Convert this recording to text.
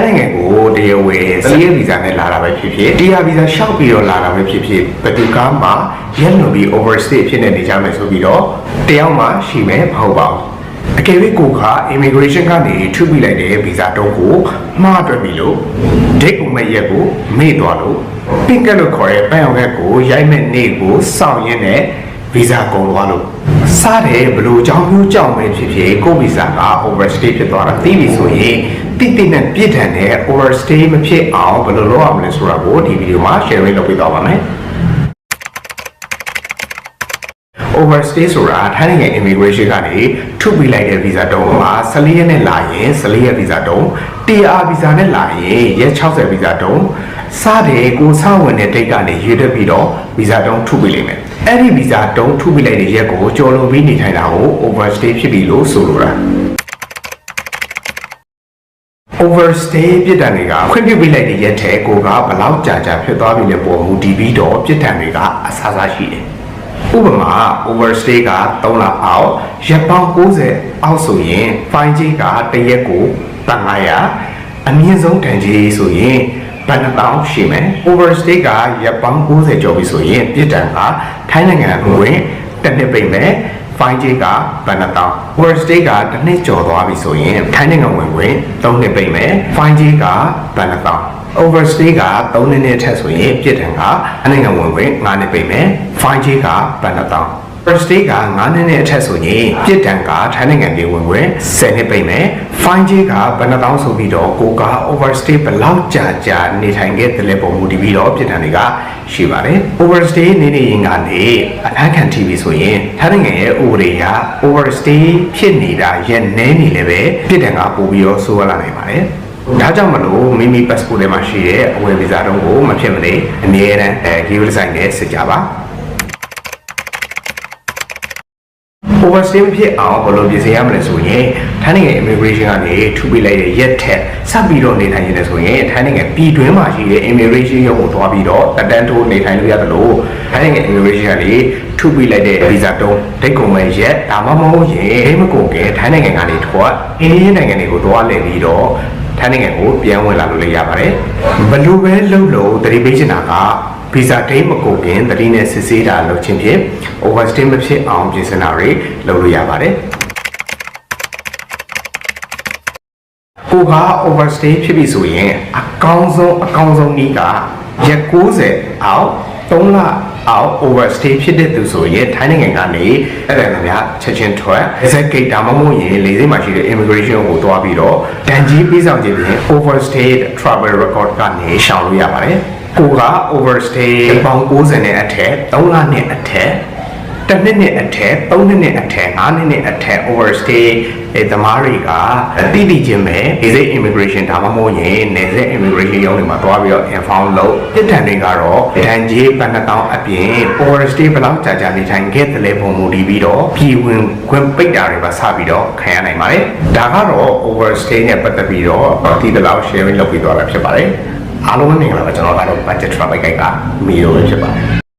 ထိုင်းနိုင်ငံကိုတရားဝင်စီးရဲဗီဇာနဲ့လာတာပဲဖြစ်ဖြစ်တရားဗီဇာရှောက်ပြီးတော့လာတာပဲဖြစ်ဖြစ်ဘယ်သူကမှရက်လွန်ပြီး overstay ဖြစ်နေနေကြမယ်ဆိုပြီးတော့တယောက်မှရှိမယ်မဟုတ်ပါဘူးအကယ်၍ကိုက immigration ကနေထုပြီးလိုက်တဲ့ဗီဇာတုံးကိုမှားတွက်ပြီလို့ဒိတ်ကိုမဲ့ရက်ကိုမေ့သွားလို့ပင်ကက်လို့ခေါ်တဲ့ပန်းအောင်ကက်ကိုရိုက်မဲ့နေ့ကိုစောင့်ရင်းနဲ့ဗီဇာကုန်သွားလို့စားတယ်ဘလို့ကြောင်းမျိုးကြောင့်ပဲဖြစ်ဖြစ်ကိုဗီဇာက overstay ဖြစ်သွားတာသိပြီဆိုရင် တိတိနဲ့ပြည့်ထန်တဲ့ overstay မဖြစ်အောင်ဘယ်လိုလုပ်ရမလဲဆိုတာကိုဒီဗီဒီယိုမှာ sharing လုပ်ပေးသွားပါမယ် overstay ဆိုတာထိုင်းနိုင်ငံ immigration ကနေထုတ်ပေးလိုက်တဲ့ visa တုံးမှာ14ရက်နဲ့လာရင်14ရက် visa တုံး TR visa နဲ့လာရင်ရက်60 visa တုံးစားတယ်ကိုစားဝင်တဲ့ date ကနေရွေးတက်ပြီးတော့ visa တုံးထုတ်ပေးလိမ့်မယ်အဲ့ဒီ visa တုံးထုတ်ပေးလိုက်တဲ့ရက်ကိုကြော်လွန်ပြီးနေထိုင်တာကို overstay ဖြစ်ပြီလို့ဆိုလိုတာ overstay ပြစ်ဒဏ်တွေကခွင့်ပြုပေးလိုက်တဲ့ရက်ထဲကိုကဘလောက်ကြာကြာဖြစ်သွားပြီလဲပေါ်မူတည်ပြီးတော့ပြစ်ဒဏ်တွေကအဆအဆရှိတယ်။ဥပမာ overstay က3လအောက်ရက်ပေါင်း90အောက်ဆိုရင် fine ကြီးကတစ်ရက်ကို500အမြင့်ဆုံးတန်ကြီးဆိုရင်ဘယ်နှပေါင်းရှိမယ် overstay ကရက်ပေါင်း90ကျော်ပြီဆိုရင်ပြစ်ဒဏ်ကထိုင်းနိုင်ငံဝင်တစ်နှစ်ပိတ်မယ် fine ကြီးကဘယ်နှတောင်း overstay ကတစ်နှစ်ကျော်သွားပြီဆိုရင်ထိုင်းနိုင်ငံဝင်ဝင်3နှစ်ပိတ်မယ် fine ကြီးကဘယ်နှတောင်း overstay က3နှစ်နဲ့ထက်ဆိုရင်ပြစ်ဒဏ်ကအနိုင်ငံဝင်ဝင်9နှစ်ပိတ်မယ် fine ကြီးကဘယ်နှတောင်း overstay က9နှစ်နဲ့အထက်ဆိုရင်ပြစ်ဒဏ်ကထိုင်းနိုင်ငံပြည်ဝင်ဝင်10နှစ်ပိတ်မယ် fine ကြီးကဘယ်နှတောင်းဆိုပြီးတော့ကိုက overstay ဘယ်လောက်ကြာကြာနေထိုင်ခဲ့တယ်လဲပုံမူတည်ပြီးတော့ပြစ်ဒဏ်တွေကရှိပါတယ် overstay နေနေရင်ကနေအဖမ်းခံ TV ဆိုရင်ထိုင်းနိုင်ငံရဲ့ဥပဒေအရ overstay ဖြစ်နေတာရက်နည်းနေလည်းပဲပြစ်ဒဏ်ကပိုပြီးတော့ဆိုးရလာနိုင်ပါတယ်ဒါကြောင့်မလို့မိမိ passport ထဲမှာရှိတဲ့အဝင်ဗီဇာတုံးကိုမဖြစ်မနေအမြဲတမ်းအဲ give design နဲ့စစ်ကြပါ overstay မဖြစ်အောင်ဘယ်လိုပြင်ဆင်ရမလဲဆိုရင်ထိုင်းနိုင်ငံ immigration ကနေထူပေးလိုက်တဲ့ရက်ထက်ဆက်ပြီးတော့နေထိုင်နေတယ်ဆိုရင်ထိုင်းနိုင်ငံပြည်တွင်းမှာရှိတဲ့ immigration ရုံးကိုသွားပြီးတော့တက်တန်းထိုးနေထိုင်လို့ရတယ်လို့ထိုင်းနိုင်ငံ immigration ကနေထူပေးလိုက်တဲ့ visa တုံးဒိတ်ကုန်မဲ့ရက်ဒါမှမဟုတ်ရင်အိမ်မကုန်ခင်ထိုင်းနိုင်ငံကနေထွက်အင်းဒီနိုင်ငံတွေကိုသွားလည်ပြီးတော့ထိုင်းနိုင်ငံကိုပြန်ဝင်လာလို့လည်းရပါတယ်ဘယ်လိုပဲလုပ်လို့တတိပေးချင်တာက ဗီဇာဒိတ်မကုန်ခင်တတိနဲ့စစ်ဆေးတာလုပ်ခြင်းဖြင့် overstay မဖြစ်အောင်ပြင်ဆင်တာတွေလုပ်လို့ရပါတယ်ကိုက overstay ဖြစ်ပြီဆိုရင်အကောင်းဆုံးအကောင်းဆုံးနည်းကရက်90အောက်3လအောက် overstay ဖြစ်တဲ့သူဆိုရင်ထိုင်းနိုင်ငံကနေအဲ့ဒါကများချက်ချင်းထွက် exit gate ဒါမှမဟုတ်ရင်လေဆိပ်မှာရှိတဲ့ immigration ကိုတွားပြီးတော့ဒန်ကြီးပေးဆောင်ခြင်းဖြင့် overstay travel record ကနေရှောင်လို့ရပါတယ် ကိုက overstay ပေါင်း90နဲ့အထက်3လနဲ့အထက်တစ်နှစ်နဲ့အထက်3နှစ်နဲ့အထက်5နှစ်နဲ့အထက် overstay အဲသမားတွေကတိတိချင်းပဲ basic immigration ဒါမှမဟုတ်ရင်နယ်စပ် immigration ရုံးတွေမှာတွားပြီးတော့ inform လုပ်တစ်တန်တွေကတော့ဒဏ်ကြီးဘဏ္ဍတောင်းအပြင် overstay ဘယ်လောက်ကြာကြာနေထိုင်ခဲ့တယ်လဲပုံမူတည်ပြီးတော့ပြည်ဝင်ခွင့်ပိတ်တာတွေပါစပြီးတော့ခံရနိုင်ပါတယ်ဒါကတော့ overstay နဲ့ပတ်သက်ပြီးတော့ဒီတလောက် sharing လုပ်ပြီးသွားတာဖြစ်ပါတယ် အားလုံးပဲမင်္ဂလာပါကျွန်တော်ကတော့ budget travel guide ကမီရိုပဲဖြစ်ပါတယ်